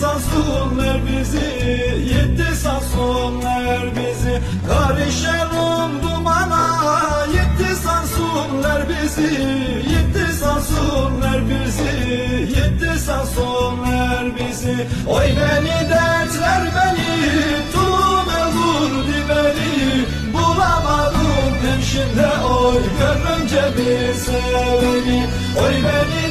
Samsunlar bizi Yetti Samsunlar bizi. Karışan dumana Yetti Samsunlar bizi. Yetti Samsunlar bizi Yetti Samsunlar bizi. Oy beni dertler beni Tulum vurdu beni Bulamadım hemşinde oy Görünce bir seveni. Oy beni